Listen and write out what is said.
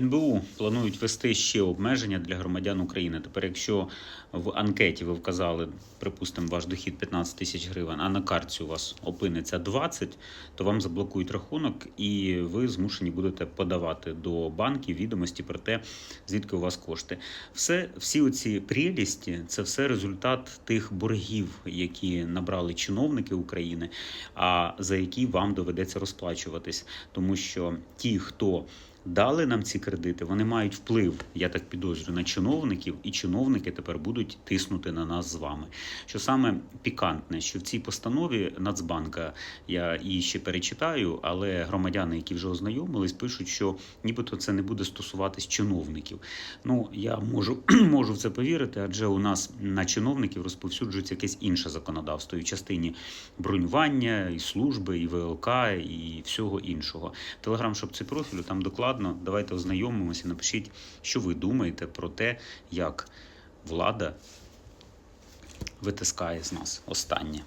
НБУ планують ввести ще обмеження для громадян України. Тепер, якщо в анкеті ви вказали, припустимо, ваш дохід 15 тисяч гривень, а на картці у вас опиниться 20, то вам заблокують рахунок, і ви змушені будете подавати до банків відомості про те, звідки у вас кошти. Все, всі оці прелісті це все результат тих боргів, які набрали чиновники України, а за які вам доведеться розплачуватись, тому що ті, хто дали нам ці кредити, вони мають вплив, я так підозрюю, на чиновників, і чиновники тепер будуть тиснути на нас з вами. Що саме пікантне, що в цій постанові Нацбанка я її ще перечитаю, але громадяни, які вже ознайомились, пишуть, що нібито це не буде стосуватись чиновників. Ну я можу, можу в це повірити, адже у нас на чиновників розповсюджується якесь інше законодавство і в частині бронювання, і служби, і ВЛК, і всього іншого. Телеграм, щоб це профілю, там докладно. Давайте ознайомимося. Напишіть, що ви думаєте про те, як влада витискає з нас останнє.